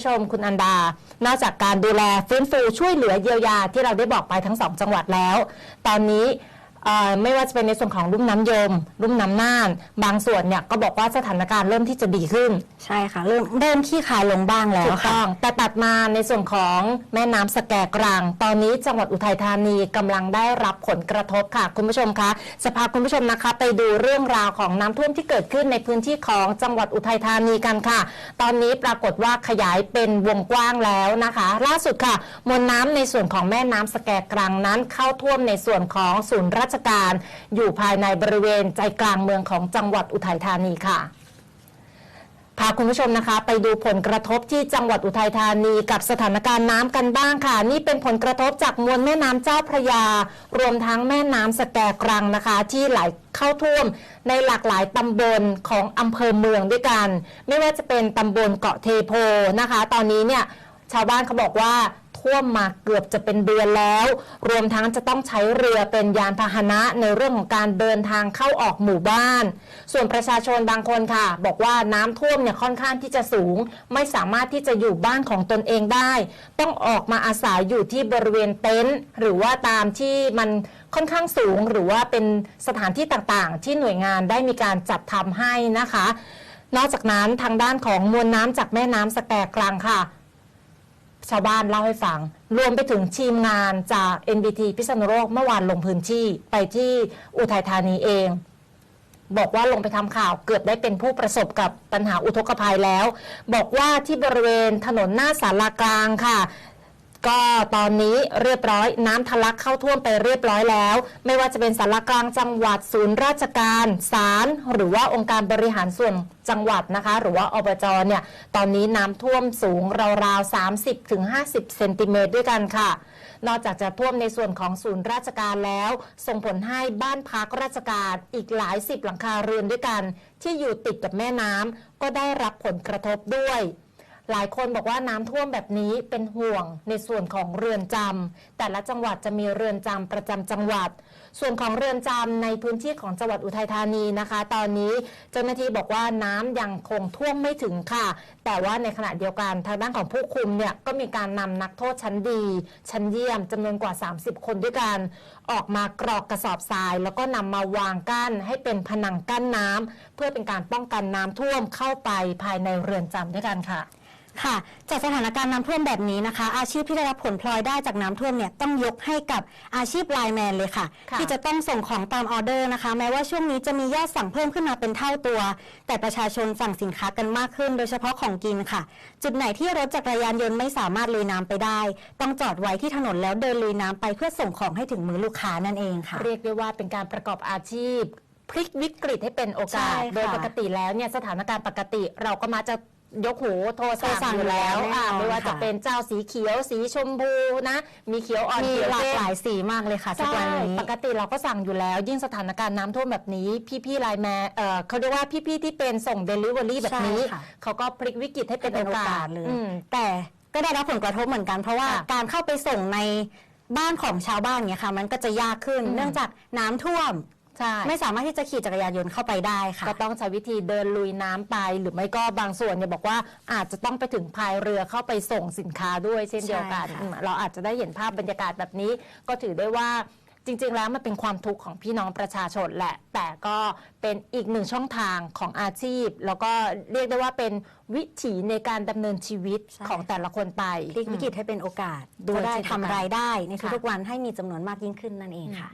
ผู้ชมคุณอันดา นอกจากการดูแลฟื้นฟูช่วยเหลือเยียวยาที่เราได้บอกไปทั้งสองจังหวัดแล้ว ตอนนี้ ไม่ว่าจะเป็นในส่วนของลุ่มน้ำยมลุ่มน้ำน่าน บางส่วนเนี่ยก็บอกว่าสถานการณ์เริ่มที่จะดีขึ้น ใช่ค่ะ เริ่มเริ่มขี้คายลงบ้างแล้ถูวกค่ะต้องแต่ตัดมาในส่วนของแม่น้ำสแกกรัง ตอนนี้จังหวัดอุทัยธานีกำลังได้รับผลกระทบค่ะ คุณผู้ชมคะจะพาคุณผู้ชมนะคะ ไปดูเรื่องราวของน้ำท่วมที่เกิดขึ้นในพื้นที่ของจังหวัดอุทัยธานีกันค่ะ ตอนนี้ปรากฏว่าขยายเป็นวงกว้างแล้วนะคะ ล่าสุดค่ะ มวลน้ำในส่วนของแม่น้ำสแกกรังนั้นเข้าท่วมในส่วนของศูนย์ราชการ อยู่ภายในบริเวณใจกลางเมืองของจังหวัดอุทัยธานีค่ะพาคุณผู้ชมนะคะ ไปดูผลกระทบที่จังหวัดอุทัยธานีกับสถานการณ์น้ำกันบ้างค่ะ นี่เป็นผลกระทบจากมวลแม่น้ำเจ้าพระยา รวมทั้งแม่น้ำสแกกรังนะคะ ที่ไหลเข้าท่วม ในหลากหลายตำบลของอำเภอเมืองด้วยกัน ไม่ว่าจะเป็นตำบลเกาะเทโพนะคะ ตอนนี้เนี่ยชาวบ้านเขาบอกว่า ท่วมมาเกือบจะเป็นเดือนแล้ว รวมทั้งจะต้องใช้เรือเป็นยานพาหนะในเรื่องของการเดินทางเข้าออกหมู่บ้าน ส่วนประชาชนบางคนค่ะ บอกว่าน้ำท่วมเนี่ยค่อนข้างที่จะสูง ไม่สามารถที่จะอยู่บ้านของตนเองได้ ต้องออกมาอาศัยอยู่ที่บริเวณเต็นท์หรือว่าตามที่มันค่อนข้างสูงหรือว่าเป็นสถานที่ต่างๆ ที่หน่วยงานได้มีการจัดทำให้นะคะ นอกจากนั้นทางด้านของมวลน้ำจากแม่น้ำสแกกลางค่ะ ชาวบ้านเล่าให้ฟัง รวมไปถึงทีมงานจาก NBT พิษณุโลกเมื่อวานลงพื้นที่ไปที่อุทัยธานีเอง บอกว่าลงไปทำข่าวเกือบได้เป็นผู้ประสบกับปัญหาอุทกภัยแล้ว บอกว่าที่บริเวณถนนหน้าสารากลางค่ะ ก็ตอนนี้เรียบร้อยน้ำทะลักเข้าท่วมไปเรียบร้อยแล้ว ไม่ว่าจะเป็นสารกลางจังหวัดศูนย์ราชการศาลหรือว่าองค์การบริหารส่วนจังหวัดนะคะ หรือว่าอบจเนี่ยตอนนี้น้ำท่วมสูงราวๆ 30-50 เซนติเมตรด้วยกันค่ะ นอกจากจะท่วมในส่วนของศูนย์ราชการแล้ว ส่งผลให้บ้านพักราชการอีกหลายสิบหลังคาเรือนด้วยกัน ที่อยู่ติดกับแม่น้ำก็ได้รับผลกระทบด้วย หลายคนบอกว่าน้ำท่วมแบบนี้เป็นห่วงในส่วนของเรือนจำแต่ละจังหวัดจะมีเรือนจำประจำจังหวัด ส่วนของเรือนจำในพื้นที่ของจังหวัดอุทัยธานีนะคะ ตอนนี้เจ้าหน้าที่บอกว่าน้ำยังคงท่วมไม่ถึงค่ะ แต่ว่าในขณะเดียวกันทางด้านของผู้คุมเนี่ยก็มีการนำนักโทษชั้นดี ชั้นเยี่ยมจำนวนกว่า 30 คนด้วยกัน ออกมากรอกกระสอบทราย แล้วก็นำมาวางกั้นให้เป็นผนังกั้นน้ำเพื่อเป็นการป้องกันน้ำท่วมเข้าไปภายในเรือนจำด้วยกันค่ะ ค่ะจากสถานการณ์น้ำท่วมแบบนี้นะคะ อาชีพที่ได้รับผลพลอยได้จากน้ำท่วมเนี่ยต้องยกให้กับอาชีพไลน์แมนเลยค่ะ ค่ะที่จะต้องส่งของตามออเดอร์นะคะ แม้ว่าช่วงนี้จะมียอดสั่งเพิ่มขึ้นมาเป็นเท่าตัว แต่ประชาชนสั่งสินค้ากันมากขึ้น โดยเฉพาะของกินค่ะ จุดไหนที่รถจักรยานยนต์ไม่สามารถลุยน้ำไปได้ ต้องจอดไว้ที่ถนนแล้วเดินลุยน้ำไปเพื่อส่งของให้ถึงมือลูกค้านั่นเองค่ะ เรียกได้ว่าเป็นการประกอบอาชีพ พลิกวิกฤตให้เป็นโอกาส ใช่ค่ะโดยปกติแล้วเนี่ยสถานการณ์ปกติเราก็มาจะ ยกหูโทรสั่งโทรสั่งอยู่แล้วอยู่แล้วอ่าแน่นอนไม่ว่าจะค่ะ เป็นเจ้าสีเขียวสีชมพูนะ มีเขียวอ่อนมีเขียวหลากเข้ม หลายสีมากเลยค่ะทุกใช่วันนี้ ปกติเราก็สั่งอยู่แล้ว ยิ่งสถานการณ์น้ำท่วมแบบนี้ พี่ๆไลน์แมนเอ่อเขาเรียกว่าพี่ๆที่เป็นส่งเดลิเวอรี่แบบนี้ ใช่ค่ะ เขาก็พลิกวิกฤตให้เป็นเป็นโอโอกากาสสเลย อืม แต่ก็ได้รับผลกระทบเหมือนกัน เพราะว่าค่ะการเข้าไปส่งในบ้านของชาวบ้านเนี่ยค่ะ มันก็จะยากขึ้น อืมเนื่องจากน้ำท่วม ใช่ ไม่สามารถที่จะขี่จักรยานยนต์เข้าไปได้ค่ะ ก็ต้องใช้วิธีเดินลุยน้ำไป หรือไม่ก็บางส่วนเนี่ยบอกว่าอาจจะต้องไปถึงพายเรือเข้าไปส่งสินค้าด้วยเช่นเดียวกันใช่ค่ะ อืมเราอาจจะได้เห็นภาพบรรยากาศแบบนี้ ก็ถือได้ว่าจริง ๆ แล้วมันเป็นความทุกข์ของพี่น้องประชาชนแหละ แต่ก็เป็นอีกหนึ่งช่องทางของอาชีพ แล้วก็เรียกได้ว่าเป็นวิถีในการดำเนินชีวิตใช่ ของแต่ละคนไป พลิกวิกฤตให้เป็นโอกาสด้วยจะได้เช่นเดียวกันทำรายได้ในค่ะ ทุกๆวันให้มีจำนวนมากยิ่งขึ้นนั่นเองค่ะ